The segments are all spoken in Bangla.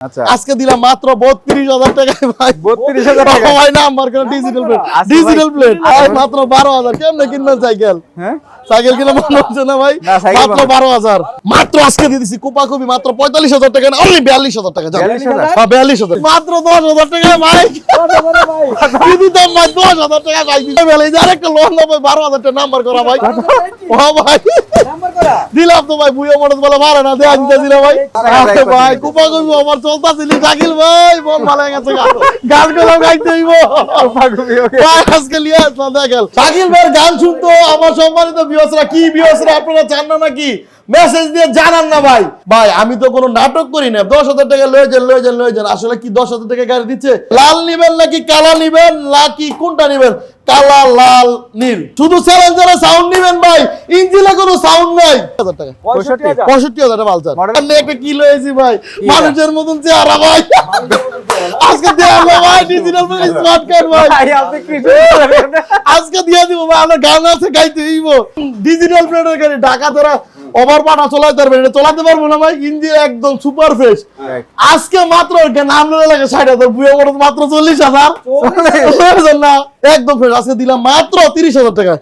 আচ্ছা। আজকে দিলাম মাত্র বত্রিশ হাজার টাকায় ভাই। বত্রিশ হাজার টাকা ভাই নাম্বার আমার ডিজিটাল প্লেট ডিজিটাল প্লেট মাত্র বারো হাজার। কেমনে কিনবেন সাইকেল হ্যাঁ? সাইকেল কিনে মনে হচ্ছে না ভাই? মাত্র। বারো হাজার। মাত্র আজকে দিয়ে দিছি কুপা কপি মাত্র পঁয়তাল্লিশ হাজার টাকা। না অনলি বিয়াল্লিশ হাজার টাকা যাও। 42,000? হ্যাঁ, বিয়াল্লিশ হাজার। মাত্র দশ হাজার টাকা ভাই। কি দিতাম ভাই। দশ হাজার টাকা ভাই দিতে বেলা এই যে লোন না ভাই বারো হাজার টাকা নাম্বার করা ভাই। ও ভাই। দিলাম তো ভাই বুড়ো মনে বলে মারে না দেয়া দিতে দিলে ভাই। ভাই কুপা কপি আমার চলতাছিল জাকিল ভাই বল ভালো গেছে গান। করে গাইতে হইব। ভাই আজকে লিয়ে দেখেন। শাকিল ভাইয়ের গান শুনতো আমার সম্মানিত বিয়সরা কি বিয়সরা আপনারা চান না নাকি? মেসেজ দিয়ে জানান না ভাই। ভাই আমি তো কোনো নাটক করি না। দশ হাজার টাকা লয়ে যান লয়ে যান লয়ে যান। আসলে কি দশ হাজার টাকা গাড়ি দিচ্ছে? লাল নিবেন নাকি কালা নিবেন? নাকি কোনটা নিবেন? কালা লাল নীল। শুধু চ্যালেঞ্জারে সাউন্ড নিবেন ভাই। ইঞ্জিনে কোনো সাউন্ড নাই। হাজার। টাকা পঁয়ষট্টি হাজার টাকা বালচার একটা কি লয়েছি ভাই? মানুষের মতন চেহারা ভাই। আজকে ভাই ডিজিটাল স্মার্ট কার্ড ভাই। আজকে দিয়ে দিব ভাই আমার গান আছে গাইতে দিব ডিজিটাল প্লেটের গাড়ি ঢাকা তোরা ওভার পাটা চলাইতে পারবে এটা চলাতে পারব না ভাই ইঞ্জিন একদম সুপার ফ্রেশ আজকে মাত্র ওকে নাম নিলে লাগে ষাট হাজার বুয়ে বড় মাত্র চল্লিশ হাজার। না একদম ফ্রেশ আজকে দিলাম মাত্র তিরিশ হাজার টাকা।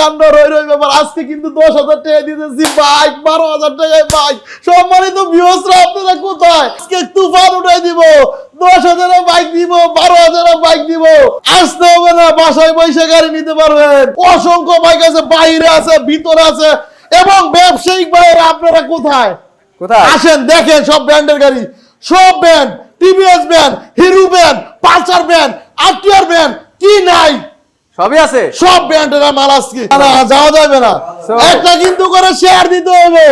কান্ড রই রই ব্যাপার আজকে কিন্তু দশ হাজার টাকা দিতেছি বাইক বারো হাজার টাকায় বাইক সম্মানিত আপনারা কোথায়? আজকে তুফান উঠাই দিব দশ হাজারের বাইক দিব বারো হাজারের বাইক দিব। আসতে হবে না বাসায় বসে গাড়ি নিতে পারবেন। অসংখ্য বাইক আছে বাইরে আছে ভিতরে আছে। এবং ব্যবসায়িক বাইরে আপনারা কোথায়? কোথায়? আসেন দেখেন সব ব্র্যান্ডের গাড়ি। সব brand TVS brand Hero brand Pulsar brand RTR brand কি নাই? সবই আছে? সব ব্র্যান্ডের মাল আজকে। যাওয়া যাবে না। একটা কিন্তু করে শেয়ার দিতে হবে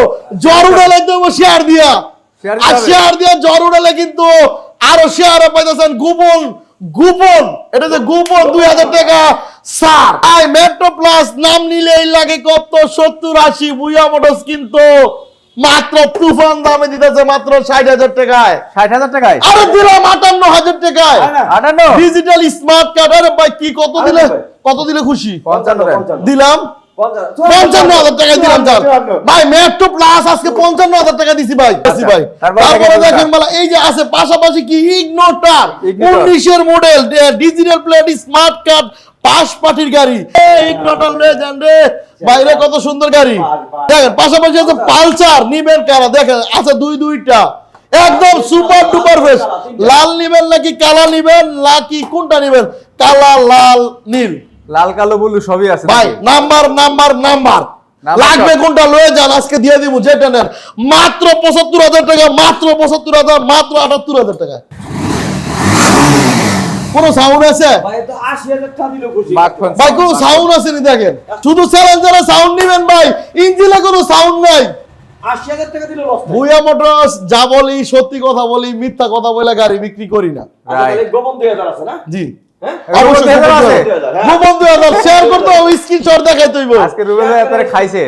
জ্বর উঠালে দেবো শেয়ার দিয়া। আর শেয়ার দিয়া জ্বর উঠালে কিন্তু আরও শেয়ার পাইতেছেন। গোপন গোপন এটা যে গোপন দুই হাজার টাকা স্যার। আই মেট্রো প্লাস নাম নিলেই লাগে কত? সত্তর আশি বুয়া মোটরস কিন্তু মাত্র তুফান দামে দিতেছে মাত্র ষাট হাজার টাকায়। ষাট হাজার টাকায়? আরও দিলাম আটান্ন হাজার টাকায়। আটান্ন? ডিজিটাল স্মার্ট কার্ড আরে ভাই কি কত দিলে? কত দিলে খুশি? দিলাম। পঞ্চান্ন হাজার টাকা দিলাম স্যার ভাই মেট্রো প্লাস আজকে পঞ্চান্ন হাজার টাকা দিছি ভাই ভাই। তারপরে তারপরে দেখেন দেখেন বলা এই যে আছে পাশাপাশি কি ইগনোটার উনিশের model digital plate smart card পাশ পাটির গাড়ি। ইগনোটার লয়ে রে। বাইরে কত সুন্দর গাড়ি। দেখেন পাশাপাশি আছে পালসার নিবেন কারা? দেখেন আছে দুই দুইটা। একদম সুপার ডুপার ফ্রেশ লাল নিবেন নাকি কালা নিবেন? নাকি কোনটা নিবেন? কালা লাল নীল। লাল কালো বলু সবই আছে ভাই নাম্বার নাম্বার নাম্বার। লাগবে কোনটা? লয়ে যান আজকে দিয়ে দিব যেটা নেন মাত্র পঁচাত্তর হাজার টাকা মাত্র পঁচাত্তর হাজার মাত্র আটাত্তর হাজার টাকা। কোন সাউন্ড আছে? ভাই কোন সাউন্ড আছে নি দেখেন? শুধু চ্যালেঞ্জারে সাউন্ড নিবেন ভাই ইঞ্জিনে কোনো সাউন্ড নাই। ভুয়া মোটরস যা বলি সত্যি কথা বলি মিথ্যা কথা বলে গাড়ি বিক্রি করি না। জি। শেয়ার করতে হবে স্ক্রিনশট দেখাই তুইব আজকে রুবেল ভাই আপনারা খাইছে।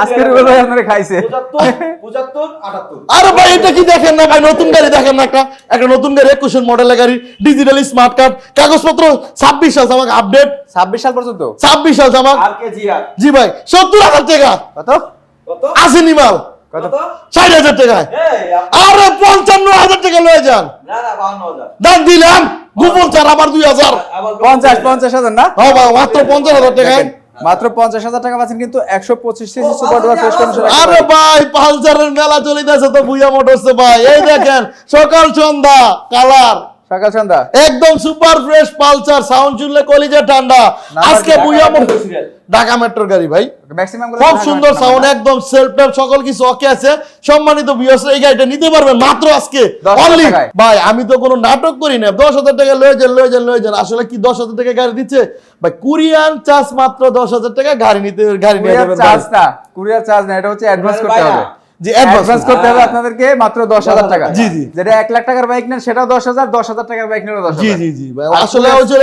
আজকে রুবেল ভাই আপনারা খাইছে। আরে ভাই এটা কি দেখেন না ভাই? নতুন গাড়ি দেখেন না একটা? একটা নতুন গাড়ি একুশের মডেলের গাড়ি ডিজিটাল স্মার্ট কার্ড কাগজপত্র ছাব্বিশ সাল আমাকে আপডেট ছাব্বিশ সাল পর্যন্ত? ছাব্বিশ সাল আমার জি ভাই সত্তর হাজার টাকা। কত? আসেনি মাল কত ষাট হাজার টাকায় আরে পঞ্চান্ন হাজার টাকা লয়ে যান। দাম দিলাম। গোপন চার আবার দুই হাজার। পঞ্চাশ পঞ্চাশ হাজার না? হ্যাঁ মাত্র পঞ্চাশ হাজার টাকায় মাত্র পঞ্চাশ হাজার টাকা পাচ্ছেন কিন্তু একশো পঁচিশ সিসি সুপার ডুয়ার ফ্রেশ কন্ডিশন আরে ভাই পালসারের মেলা চলিতেছে তো ভুইয়া মোটরসে ভাই। এই দেখেন সকাল সন্ধ্যা কালার। সন্ধ্যা একদম সুপার ফ্রেশ পালসার সাউন্ড শুনলে কলিজা ঠান্ডা। আজকে ঢাকা মেট্রোর গাড়ি ভাই। ম্যাক্সিমাম খুব সুন্দর সাউন্ড একদম সেলফ টেপ সকল কিছু ওকে আছে। সম্মানিত ভিউয়ার্স এই গাড়িটা নিতে পারবেন মাত্র আজকে। অনলি ভাই আমি তো কোনো নাটক করি না। দশ হাজার টাকা লয়ে যান লয়ে যান লয়ে যান। আসলে কি দশ হাজার টাকা গাড়ি দিচ্ছে? ভাই কুরিয়ান চার্জ মাত্র দশ হাজার টাকা গাড়ি নিতে গাড়ি নিয়ে কুরিয়ার যাবেন চার্জ না কুরিয়ার চার্জ না এটা হচ্ছে অ্যাডভান্স করতে হবে। জি অ্যাডভান্স অ্যাডভান্স করতে হবে আপনাদেরকে মাত্র দশ হাজার টাকা জি, জি। যেটা এক লাখ টাকার বাইক নেন সেটাও দশ হাজার টাকার বাইক নেন দশ জি জি জি ভাই আসলে হচ্ছে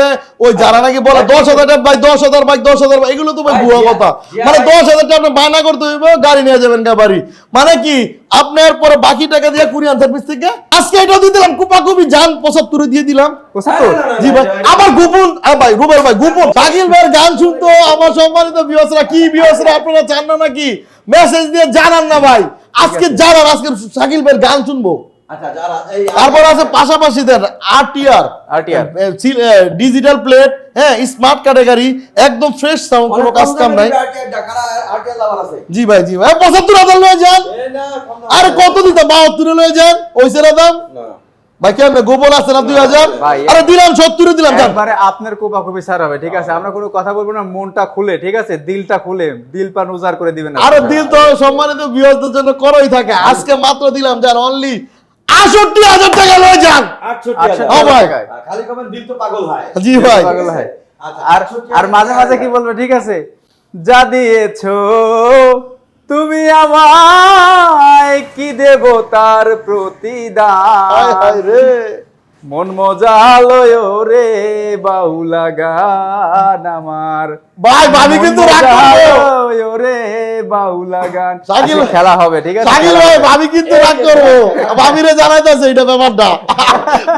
ওই যারা নাকি বলে দশ হাজার টাকা ভাই দশ হাজার ভাই দশ এগুলো তো ভাই ভুয়া কথা মানে দশ হাজার টাকা আপনি বায়না করতে হইবে গাড়ি নিয়ে যাবেন গা বাড়ি মানে কি আপনার পরে বাকি টাকা দিয়ে কুরিয়ান সার্ভিস থেকে আজকে এটাও দিয়ে দিলাম কুপা কুপি দিয়ে দিলাম জি ভাই আবার গোপন ভাই রুবেল ভাই গোপন শাকিল ভাইয়ের গান শুনতো আমার সম্মানিত বিয়সরা কি বিয়সরা আপনারা চান না নাকি মেসেজ দিয়ে জানান না ভাই। আজকে জানান আজকে শাকিল ভাইয়ের গান শুনব। আচ্ছা যারা এই তারপর আছে পাশাপাশি then RTR RTR digital plate হ্যাঁ স্মার্ট ক্যাটাগরি একদম ফ্রেশ সাউন্ড কোনো কাজ কাম নাই। ঢাকার আরটিআর লাভার আছে? জি ভাই জি ভাই। পঁচাত্তর হাজার লয়ে যান। আরে কত দিতাম বাহাত্তরে লয়ে যান। ওই সেরা দাম? না। ভাই কেমন গোবর আছে না দুই হাজার? আরে দিলাম সত্তরে দিলাম একবারে আপনার কোপাকুপি স্যার হবে ঠিক আছে? আমরা কোনো কথা বলব না মনটা খুলে ঠিক আছে? দিলটা খুলে দিল পান উজাড় করে দিবেন আরে দিল তো সম্মানিত বিহসদের জন্য করই থাকে। আজকে মাত্র দিলাম যান অনলি আষট্টি হাজার টাকা লয়ে যান। 68 ভাই। খালি কমেন্ট দিল তো পাগল হয়। জি ভাই। পাগল হয়। আচ্ছা, আর আর মাঝে মাঝে কি বলবে ঠিক আছে? যা দিয়েছ তুমি আমায় কি দেব তার প্রতিদান? মন মজালয় রে বাউলা গান আমার। ভাই ভাবি কিন্তু রে বাউলা গান। আজকে খেলা হবে ঠিক আছে? খেলা ভাই। ভাবি কিন্তু রাগ করব ভাবিরে জানাইতেছে এটা ব্যাপারটা।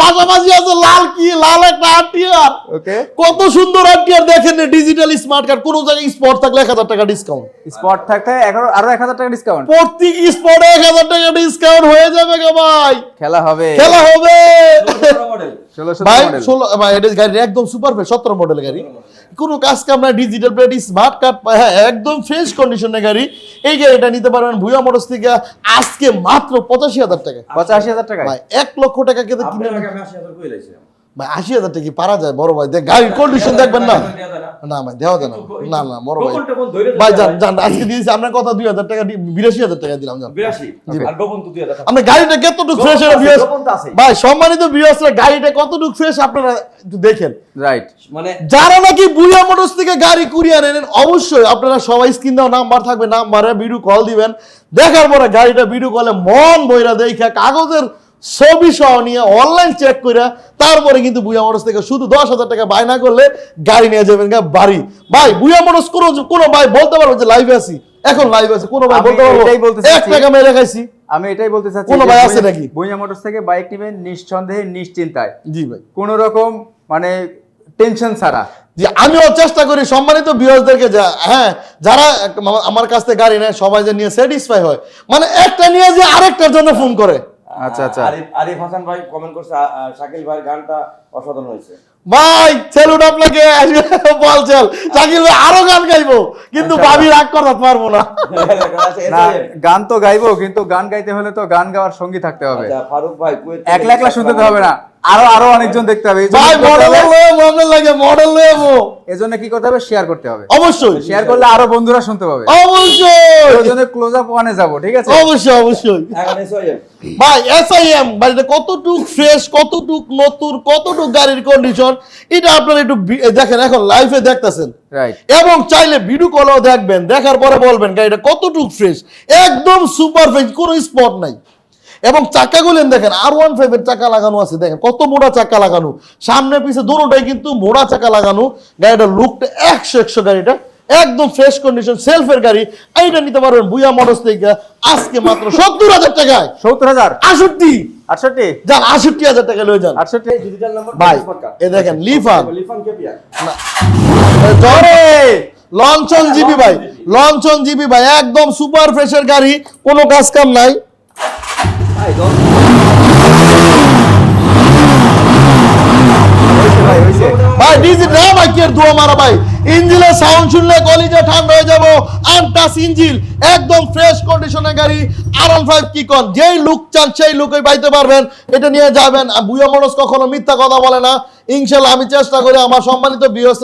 পাশাপাশি আছে লাল কি লাল একটা আটিয়ার ওকে। কত সুন্দর আটিয়ার দেখেন ডিজিটাল স্মার্ট কার্ড কোন জায়গায় স্পট থাকলে এক হাজার টাকা ডিসকাউন্ট স্পট থাকতে এগারো আরও এক হাজার টাকা ডিসকাউন্ট প্রত্যেক স্পটে এক হাজার টাকা ডিসকাউন্ট হয়ে যাবে গো ভাই। খেলা হবে। খেলা হবে। ভাই ষোলো এটা গাড়ি একদম সুপার ফ্রেশ সতেরো মডেল গাড়ি। কোনো কাজ কাম না ডিজিটাল প্লেট স্মার্ট কার্ড হ্যাঁ একদম ফ্রেশ কন্ডিশনের গাড়ি। এই গাড়িটা নিতে পারবেন ভুয়া মোটরস থেকে আজকে মাত্র পঁচাশি হাজার টাকা পঁচাশি হাজার টাকা ভাই এক লক্ষ টাকা কেটে কিনে আপনার নেন। আগে আমি 80000 কই লাইছিলাম ভাই আশি হাজার টাকা কি পারা যায়? বড় ভাই দেখ গাড়ির কন্ডিশন দেখবেন না। না? ভাই দেওয়া যায় না। না না বড় ভাই। ভাই যান যান আজকে দিয়েছি আপনার কথা দুই হাজার টাকা বিরাশি হাজার টাকা দিলাম যান। 82 আর গোপন তো 2000 টাকা। আমরা গাড়িটা কতটুকু ফ্রেশ। ভাই সম্মানিত ভিউয়ার্সরা গাড়িটা কতটুকু ফ্রেশ আপনারা একটু দেখেন। রাইট মানে যারা নাকি বুড়িয়া মোটরস থেকে গাড়ি কুরিয়ার এনেন অবশ্যই আপনারা সবাই স্ক্রিন দেওয়া নাম্বার থাকবে নাম্বারে ভিডিও কল দিবেন। দেখার পরে গাড়িটা ভিডিও কলে মন বইরা দেখা কাগজের ছবি সহ নিয়ে অনলাইন চেক করে তারপরে কিন্তু বুয়া মোটরস থেকে শুধু দশ হাজার টাকা বাই না করলে গাড়ি নিয়ে যাবেন গা বাড়ি। ভাই বুয়া মোটরস কোনো কোনো ভাই বলতে পারব যে লাইভে আছি। এখন লাইভে আছি কোনো ভাই বলতে পারব? এক টাকা মেরে খাইছি। আমি এটাই বলতে চাচ্ছি কোনো ভাই আছে নাকি? ভুঁইয়া মোটরস থেকে বাইক নেবেন নিঃসন্দেহে নিশ্চিন্তায়। জি ভাই। কোন রকম মানে টেনশন ছাড়া। যে আমিও চেষ্টা করি সম্মানিত ভিউয়ার্সদেরকে যা হ্যাঁ যারা আমার কাছ থেকে গাড়ি নেয় সবাই যে নিয়ে স্যাটিসফাই হয়। মানে একটা নিয়ে যে আরেকটার জন্য ফোন করে। আচ্ছা আচ্ছা। আরিফ আরিফ হাসান ভাই কমেন্ট করছে শাকিল ভাইয়ের গানটা অসাধারণ হয়েছে। ভাই আপনাকে বলছেন চাকিল ভাই আরও গান গাইবো কিন্তু আচ্ছা। ভাবি রাগ করতে পারব না। না গান তো গাইবো কিন্তু গান গাইতে হলে তো গান গাওয়ার সঙ্গী থাকতে হবে। আচ্ছা, ফারুক ভাই একলা একলা শুনতে হবে না। আরও আরও অনেকজন দেখতে হবে। ভাই মডেল হবে? মডেল লাগে মডেল লয়েবো এজন্য কি করতে হবে? শেয়ার করতে হবে। অবশ্যই। শেয়ার করলে আরও বন্ধুরা শুনতে পাবে। অবশ্যই। ওই জন্য ক্লোজ আপ ওয়ানে যাব ঠিক আছে? অবশ্যই অবশ্যই। ভাই এসআইএম বাড়িতে কতটুক ফ্রেশ কতটুক নতুন কতটুক গাড়ির কন্ডিশন এটা আপনারা একটু দেখেন এখন লাইভে দেখতেছেন। রাইট এবং চাইলে ভিডিও কলও দেখবেন দেখার পরে বলবেন গাড়িটা কতটুক ফ্রেশ একদম সুপার ফ্রেশ কোনো স্পট নাই। এবং চাকাগুলেন দেখেন আর ওয়ান ফাইভের চাকা লাগানো আছে দেখেন কত মোটা চাকা লাগানো। সামনে পিছে দুটোটাই কিন্তু মোড়া চাকা লাগানো। গাড়িটার লুকটা একশো একশো গাড়িটা একদম ফ্রেশ কন্ডিশন সেলফের গাড়ি। এইটা নিতে পারবেন বুয়া মোটরস থেকে আজকে মাত্র সত্তর হাজার টাকায়। সত্তর হাজার? আষট্টি আটষট্টি? যান আষট্টি হাজার টাকা লয়ে যান। আটষট্টি? ভাই, এ দেখেন, লিফান। লিফান কেপিয়া লঞ্চন জিবি ভাই লঞ্চন জিবি ভাই একদম সুপার ফ্রেশের গাড়ি কোনো কাজ কাম নাই। ভাই দশ ভাই, হয়েছে। ভাই ডিজি না মারা ভাই? সাউন্ড শুনলে ঠান্ডা হয়ে যাব। ইঞ্জিল, একদম ফ্রেশ কন্ডিশনের গাড়ি আর ফাইভ কি কন যেই লুক চান, সেই লুকই পাইতে পারবেন। এটা নিয়ে যাবেন। আর বুয়া মনস কখনো মিথ্যা কথা বলে না। ইনশাল্লাহ আমি চেষ্টা করি আমার সম্মানিত বিহস্ত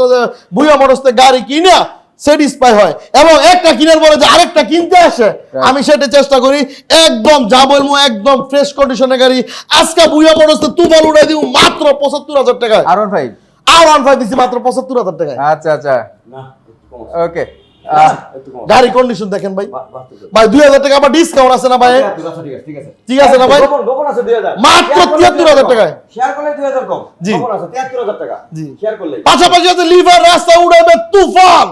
বুয়া মনসতে গাড়ি কিনা। স্যাটিসফাই হয়। এবং একটা কিনার পরে যে আরেকটা কিনতে আসে আমি সেটা চেষ্টা করি একদম যা বলব একদম ফ্রেশ কন্ডিশনের গাড়ি। আজকে বুয়া মনসতে তুফান উড়াই দিব মাত্র পঁচাত্তর হাজার টাকা আর ওয়ান ফাইভ আর ওয়ান ফাইভ দিচ্ছি মাত্র পঁচাত্তর হাজার টাকা আচ্ছা আচ্ছা। ওকে। গাড়ি কন্ডিশন দেখেন ভাই। ভাই দুই হাজার টাকা আবার ডিসকাউন্ট আছে না ভাই? ঠিক আছে, ঠিক আছে, না ভাই? গোপন- গোপন আছে 2000 মাত্র 73,000 2000 টাকায়। শেয়ার করলে 2000 কম। জি। গোপন আছে 73000 টাকা। জি। পাশাপাশি আছে লিভার রাস্তা উড়াবে তুফান।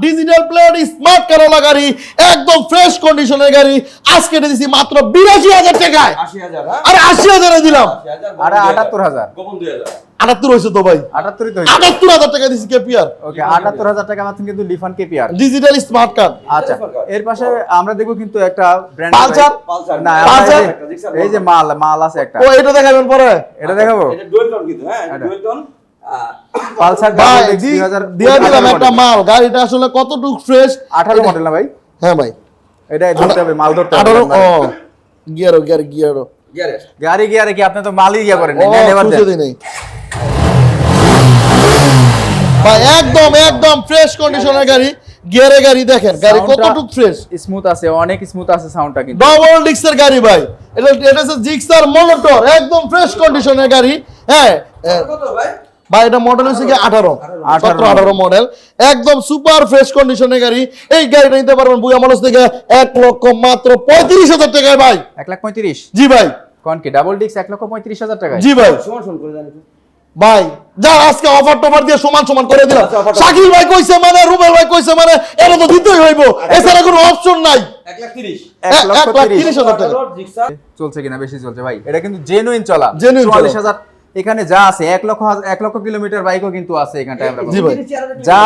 ডিজিটাল প্লেয়ার স্মার্ট কারোলা গাড়ি একদম ফ্রেশ কন্ডিশনের গাড়ি। আজকে মাত্র বিরাশি হাজার টাকায়। 80000 হ্যাঁ? আরে আশি হাজারে দিলাম। 80000 আরে 78,000 গোপন 2000 আটাত্তর হয়েছে তো ভাই। আটাত্তরই তো আটাত্তর হাজার টাকা দিছি কেপিআর ওকে আটাত্তর হাজার টাকা মাত্র কিন্তু Lifan KPR digital smart card আচ্ছা এর পাশে আমরা দেখব কিন্তু একটা ব্র্যান্ড পালসার পালসার না পালসার? এই যে- মাল মাল আছে একটা। ও এটা দেখাবেন পরে? এটা দেখাবো? এটা ডুয়েল টোন কিন্তু হ্যাঁ ডুয়েল টোন পালসার ভাই ডাবল 2000 দিয়া দিলাম একটা মাল। গাড়িটা আসলে কতটুকু ফ্রেশ 18 মডেল না ভাই? হ্যাঁ ভাই। এটা ধরতে হবে মাল ধরতে হবে। ও গিয়ারো গিয়ার গিয়ারো। গ্যারেজ গাড়ি গিয়ারে কি আপনি তো মালই গিয়া করেন নেভার নাই। ভাই একদম একদম ফ্রেশ কন্ডিশনের গাড়ি গিয়ারে গাড়ি দেখেন গাড়ি কতটুকু ফ্রেশ স্মুথ আছে অনেক স্মুথ আছে সাউন্ডটা কিন্তু। ডবল ডিক্সের গাড়ি ভাই এটা এটা হচ্ছে জিক্সার মোটর একদম ফ্রেশ কন্ডিশনের গাড়ি হ্যাঁ। ভাই? ভাই এটা মডেল হচ্ছে কি আঠারো সতেরো আঠারো মডেল একদম সুপার ফ্রেশ কন্ডিশনের গাড়ি। এই গাড়িটা নিতে পারবেন বুয়া মানুষ থেকে এক লক্ষ মাত্র পঁয়ত্রিশ হাজার টাকায় ভাই। এক লাখ পঁয়ত্রিশ? জি ভাই। কোন কি ডাবল ডিক্স এক লক্ষ পঁয়ত্রিশ হাজার টাকায়? জি ভাই। সমান সমান করে জানি ভাই যা আজকে অফার টফার দিয়ে সমান সমান করে দিলাম। আচ্ছা, শাকিল ভাই কইছে মানে রুবেল ভাই কইছে মানে এটা তো দিতেই হইব। এছাড়া কোনো অপশন নাই। চলছে কিনা বেশি চলছে ভাই। এটা কিন্তু জেনুইন চলা। চুয়াল্লিশ হাজার এখানে যা আছে এক লক্ষ এক লক্ষ কিলোমিটার বাইকও কিন্তু আছে এখানটায় আমরা জি ভাই। যা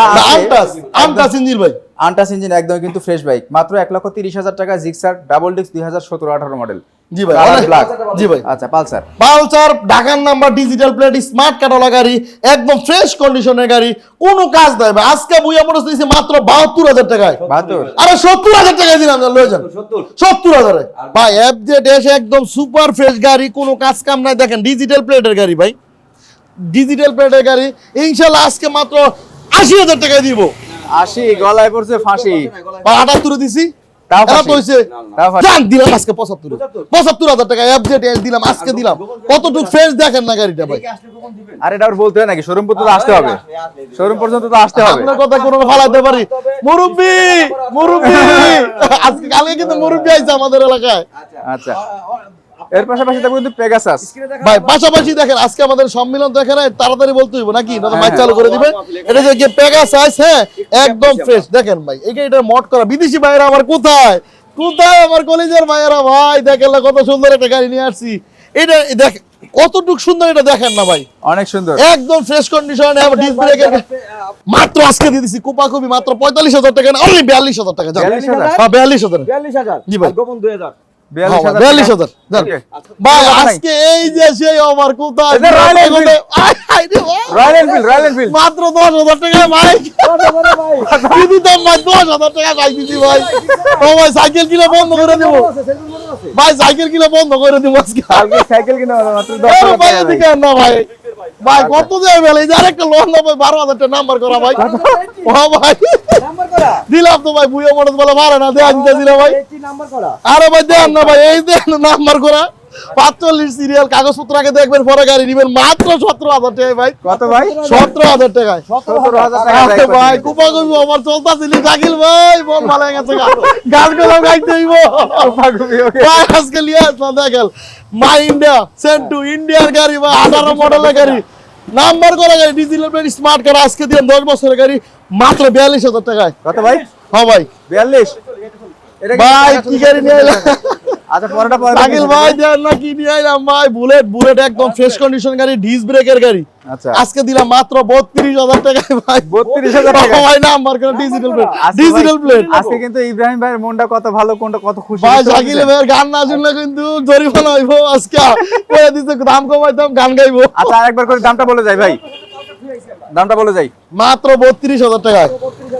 আমটাস ইঞ্জিন ভাই। আন্টাস ইঞ্জিন একদম কিন্তু ফ্রেশ বাইক মাত্র এক লক্ষ তিরিশ হাজার টাকা জিক্সার ডাবল ডিস্ক দুই হাজার সতেরো আঠারো মডেল জি ভাই। জি ভাই। আচ্ছা পালসার। পালসার ঢাকার নাম্বার ডিজিটাল প্লেট স্মার্ট কার্ডওয়ালা গাড়ি একদম ফ্রেশ কন্ডিশনের গাড়ি কোনো কাজ নাই ভাই। আজকে বুইয়া পড়ে দিয়েছি মাত্র বাহাত্তর হাজার টাকায়। আরে সত্তর হাজার টাকায় দিলাম লয়ে যান। সত্তর হাজারে। ভাই এফজেড এসে একদম সুপার ফ্রেশ গাড়ি কোনো কাজ কাম নাই। দেখেন ডিজিটাল প্লেটের গাড়ি ভাই। ডিজিটাল প্লেটের গাড়ি ইনশাল্লাহ আজকে মাত্র আশি হাজার টাকায় দিব। আশি গলায় পড়ছে ফাঁসি। আটাত্তরে দিছি। দিলাম আজকে পঁচাত্তর। পঁচাত্তর? হাজার টাকা দিলাম আজকে দিলাম। কতটুকু ফ্রেশ দেখেন না গাড়িটা ভাই? আসলে আর এটা বলতে হয় নাকি? শোরুম পর্যন্ত আসতে হবে। শোরুম পর্যন্ত তো আসতে হবে। আপনার কথা কোনো ফালাইতে পারি। মুরব্বি মুরব্বি! আজকে কালকে কিন্তু মুরব্বি আইছে আমাদের এলাকায়। আচ্ছা। এর পাশাপাশি দেখব কিন্তু পেগাসাস ভাই পাশাপাশি দেখেন আজকে আমাদের সম্মেলন তো এখানে তাড়াতাড়ি বলতে হইব নাকি? না মাইক চালু করে দিবে। এটা যে যে পেগাসাস হ্যাঁ? একদম ফ্রেশ দেখেন ভাই এই এটা মড করা। বিদেশি ভাইরা আমার কোথায়? কোথায় আমার কলেজের ভাইয়েরা? ভাই দেখেন না কত সুন্দর একটা গাড়ি নিয়ে আসছি। এটা দেখ কতটুক সুন্দর এটা দেখেন না ভাই। অনেক সুন্দর। একদম ফ্রেশ কন্ডিশন ডিস ব্রেকের মাত্র আজকে দিয়ে দিছি কুপা কুপি মাত্র পঁয়তাল্লিশ হাজার টাকা না অনলি বিয়াল্লিশ হাজার টাকা যান 42,000? হ্যাঁ বিয়াল্লিশ হাজার। বিয়াল্লিশ হাজার। জি ভাই। গোপন দুই হাজার। বিয়াল্লিশ হাজার. ভাই আজকে এই যে সেই আমার কোথায় মাত্র দশ হাজার টাকা ভাই। ভাই দশ হাজার টাকা ভাই দিছি ভাই। ও ভাই সাইকেল কিলো বন্ধ করে দেবো। ভাই সাইকেল কিলো বন্ধ করে দেবো আজকে। সাইকেল কিনে ভাই এদিকে না ভাই। ভাই কত দেবে বেলে এই যে আরেকটা লোন না বারো হাজার টাকা নাম্বার করা ভাই। ও ভাই। দিলাম তো ভাই বুয়া বলে মারে না দেয়া দিতে দিলাম ভাই। আরে ভাই দেন না ভাই এই দেন নাম্বার করা। পাঁচচল্লিশ সিরিয়াল কাগজপত্র আগে দেখবেন পরে গাড়ি নিবেন মাত্র সতেরো হাজার টাকায় ভাই। কত ভাই? সতেরো হাজার টাকায়। সতেরো হাজার টাকা ভাই কুপা কুপি আমার চলতাছিল শাকিল ভাই মন ভালো গেছে গানগুলো গাইতে হইব ভাই আজকে লিয়ে আসলাম দেখেন মা ইন্ডিয়া সেন্ট টু ইন্ডিয়ার গাড়ি ভাই আঠারো মডেলের গাড়ি। নাম্বার করা গাড়ি ডিজিটাল প্লেট স্মার্ট কার আজকে দিয়ে দশ বছরের গাড়ি মাত্র বিয়াল্লিশ হাজার টাকায়। কত ভাই? হ্যাঁ ভাই। বিয়াল্লিশ? এটা ভাই কি গাড়ি নিয়ে এলাম আচ্ছা পরেরটা পরে শাকিল ভাই দেন না কি নিয়ে এলাম ভাই? বুলেট বুলেট একদম ফ্রেশ কন্ডিশন গাড়ি ডিস ব্রেকের গাড়ি। আচ্ছা। আজকে দিলাম মাত্র বত্রিশ হাজার টাকায় ভাই। বত্রিশ হাজার টাকা ভাই নাম্বার করে ডিজিটাল প্লেট ডিজিটাল প্লেট আজকে কিন্তু ইব্রাহিম ভাইয়ের মনটা কত ভালো কোনটা কত খুশি ভাই শাকিল ভাইয়ের গান না শুনলে কিন্তু জরিমানা হইব আজকে। কয়ে দিতে দাম কমাইতাম গান গাইবো। আচ্ছা আরেকবার করে দামটা বলে যাই ভাই। দামটা বলে যাই। মাত্র বত্রিশ হাজার টাকায়।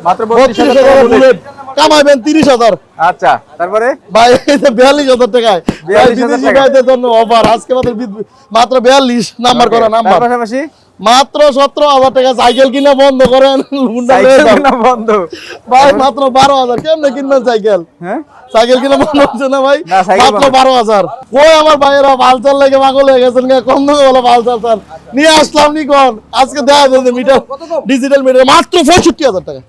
মাত্র বত্রিশ বত্রিশ হাজার হাজার টাকা বুলেট কামাইবেন তিরিশ হাজার। আচ্ছা তারপরে? ভাই বিয়াল্লিশ হাজার টাকায়। 42,000 বিদেশি ভাইদের জন্য অফার আজকে মাত্র বিয়াল্লিশ নাম্বার করা নাম্বার পাশাপাশি? মাত্র সতেরো হাজার টাকা সাইকেল কিনা বন্ধ করেন বন্ধ। ভাই মাত্র বারো হাজার কেমনে কিনবেন সাইকেল? হ্যাঁ? সাইকেল কিনা বন্ধ হচ্ছে না ভাই? মাত্র বারো হাজার। কই আমার ভাইয়েরা পালসার লেগে পাগল হয়ে গেছেন গা, কম দামে বলো পালসার স্যার। নিয়ে আসলাম নিকন আজকে দেখা যাচ্ছে মিটার ডিজিটাল মিটার মাত্র পঁয়ষট্টি হাজার টাকা।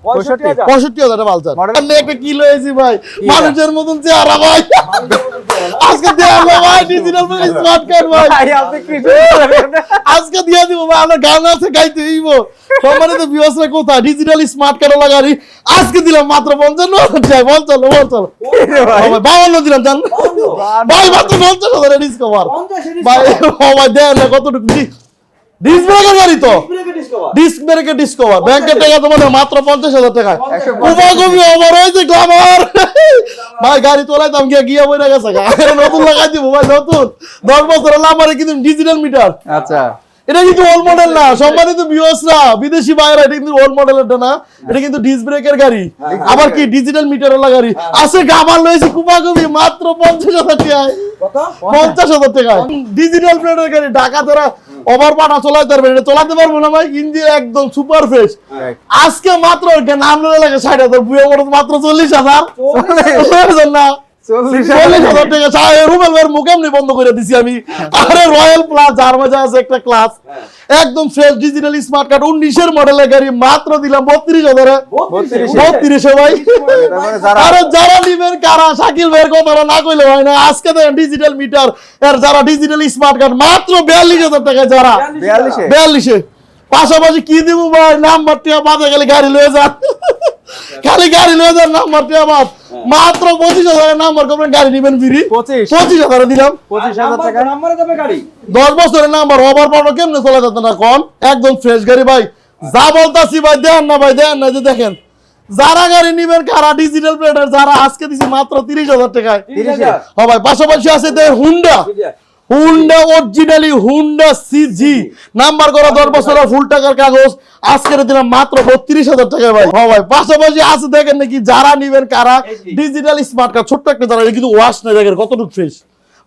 পঁয়ষট্টি হাজার? টাকা পালসার। একটা কিলো এসি ভাই। মানুষের মতন চেহারা ভাই। আজকে দেওয়া ভাই ডিজিটাল স্মার্ট কার্ড ভাই। কি আজকে দিয়ে দিব ভাই আমার গান আছে গাইতে সম্মানিত ভিউয়ার্সরা কোথায়? ডিজিটাল স্মার্ট কার্ড লাগারি আজকে দিলাম মাত্র পঞ্চান্ন যাই বল চলো বল চলো। বাউন্ন দিলাম জান। ভাই মাত্র পঞ্চাশ হাজার ডিসকভার ভাই ও ভাই দেন না কতটুকু ডিস্ক ব্রেকের গাড়ি তো। ব্রেকে ডিসকভার ডিস্ক ব্রেকে ডিসকভার ব্যাংকের টাকা তোমাদের মাত্র পঞ্চাশ হাজার টাকা একশো ওভার হয়েছে গ্লামার ভাই গাড়ি তোলাইতাম গিয়ে গিয়ে বইরা গেছে গা। নতুন লাগাই দিব ভাই নতুন। দশ বছরের লামারে কিন্তু ডিজিটাল মিটার আচ্ছা। এটা কিন্তু ওল্ড মডেল না। সম্মানিত ভিউয়ার্সরা বিদেশি বাইরে এটা কিন্তু ওল্ড না। এটা কিন্তু ডিস ব্রেকের গাড়ি। আবার কি ডিজিটাল গাড়ি? আছে গামার লয়েছে কুপাকুপি মাত্র পঞ্চাশ হাজার টাকায়। পঞ্চাশ হাজার টাকায়। ডিজিটাল প্লেটের গাড়ি ঢাকা তোরা ওভার পাটা চলাইতে পারবে এটা চলাতে পারব না ভাই ইঞ্জিন একদম সুপার ফ্রেশ আজকে মাত্র নাম লাগে ষাট হাজার বুয়ে মাত্র চল্লিশ হাজার না। চল্লিশ চল্লিশ হাজার টাকা। রুবেল ভাইয়ের মুখ এমনি বন্ধ করে দিছি আমি। আরে রয়্যাল প্লাস যার মাঝে আছে একটা ক্লাস একদম ফ্রেশ ডিজিটাল স্মার্ট কার্ড উনিশের মডেলের গাড়ি মাত্র দিলাম বত্রিশ হাজারে। বত্রিশে। ভাই। মানে যারা আরে যারা নিবেন কারা? শাকিল ভাইয়ের কথা না কইলে হয় না। আজকে দেখেন ডিজিটাল মিটার আর যারা ডিজিটাল স্মার্ট কার্ড মাত্র বিয়াল্লিশ হাজার টাকায় যারা। বিয়াল্লিশে? পাশাপাশি কি দিব ভাই? নাম্বার টিয়া বাদে গেলে গাড়ি লয়ে যান। খালি গাড়ি লয়ে যান নাম্বার টিয়া বাদ মাত্র পঁচিশ হাজারের নাম্বার করবেন গাড়ি নিবেন ফ্রি। পঁচিশ? হাজারে দিলাম। দশ বছরের নাম্বার ওভার পাওয়ার কেমনে চলে যেত না কন? একদম ফ্রেশ গাড়ি ভাই। যা বলতাছি ভাই দেন না ভাই দেন না যে দেখেন। যারা গাড়ি নিবেন কারা ডিজিটাল প্লেটার যারা আজকে দিছি মাত্র তিরিশ হাজার টাকায়। হ্যাঁ ভাই পাশাপাশি আছে Honda Honda originally Honda CG number করা দশ বছরের ফুল টাকার কাগজ। আজকের দিলাম মাত্র বত্রিশ হাজার টাকা ভাই। হ্যাঁ ভাই পাশাপাশি আছে দেখেন নাকি যারা নিবেন কারা? ডিজিটাল স্মার্ট কার্ড ছোট্ট একটা যারা কিন্তু ওয়াশ নেই দেখেন কতটুকু ফ্রেশ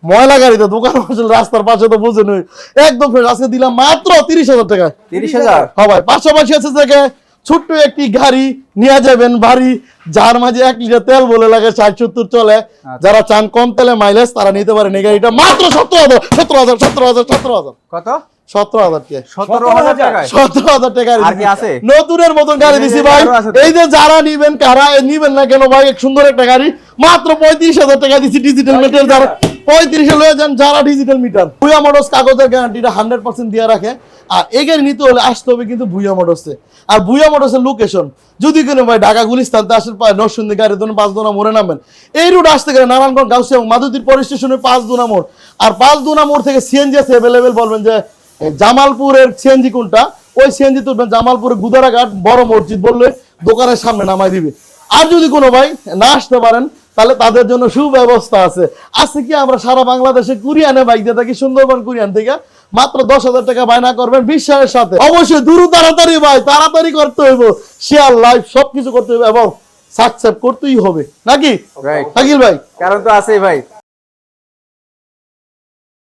ময়লা গাড়িতে দোকান আসলে রাস্তার পাশে তো বুঝে নই। একদম ফ্রেশ আজকে দিলাম মাত্র তিরিশ হাজার টাকা তিরিশ হাজার? হ্যাঁ ভাই পাশাপাশি আছে থেকে ছোট্ট একটি গাড়ি নিয়ে যাবেন বাড়ি যার মাঝে এক লিটার তেল বলে লাগে ষাট সত্তর চলে। যারা চান কম তেলে মাইলেজ তারা নিতে পারেন এই গাড়িটা। মাত্র সতেরো হাজার সতেরো হাজার সতেরো হাজার সতেরো হাজার। কত? সতেরো হাজার টাকা সতেরো হাজার টাকায়। সতেরো হাজার টাকা আর কি আছে? নতুনের মতন গাড়ি দিছি ভাই। আরও আছে তো। এই যে যারা নিবেন কারা নিবেন না কেন ভাই? সুন্দর একটা গাড়ি। মাত্র পঁয়ত্রিশ হাজার টাকা দিছি ডিজিটাল মিটার যারা পঁয়ত্রিশে লয়ে যান যারা ডিজিটাল মিটার ভুয়া মোটরস কাগজের গ্যারান্টিটা হান্ড্রেড পার্সেন্ট দিয়ে রাখে। আর এই গাড়ি নিতে হলে আসতে হবে কিন্তু ভুয়া মোটরসে আর ভুয়া মোটরসের লোকেশন যদি কোনো ভাই ঢাকা গুলিস্তান আসেন পায় নরসিংদী গাড়ি ধরুন পাঁচ দুনা মোড়ে নামেন। এই রুট আসতে গেলে নারায়ণগঞ্জ গাউসিয়া এবং মাধুদীর পরে স্টেশনে পাঁচ দুনা মোড়। আর পাঁচ দুনা মোড় থেকে সিএনজি আছে অ্যাভেলেবেল বলবেন যে জামালপুরের সিএনজি কোনটা? ওই সিএনজি তুলবেন জামালপুরের গুদারাঘাট বড় মসজিদ বললে দোকানের সামনে নামাই দিবে। আর যদি কোনো ভাই না আসতে পারেন তাহলে তাদের জন্য সুব্যবস্থা আছে। আজকে কি আমরা সারা বাংলাদেশে কুরিয়ানে বাইক দিয়ে থাকি সুন্দরবন কুরিয়ান থেকে। মাত্র দশ হাজার টাকা বায়না করবেন বিশ্বাসের সাথে। অবশ্যই দ্রুত তাড়াতাড়ি ভাই তাড়াতাড়ি করতে হইব। শেয়ার লাইভ সবকিছু করতে হইব এবং সাবস্ক্রাইব করতেই হবে। নাকি? শাকিল ভাই। কারণ তো আছেই ভাই।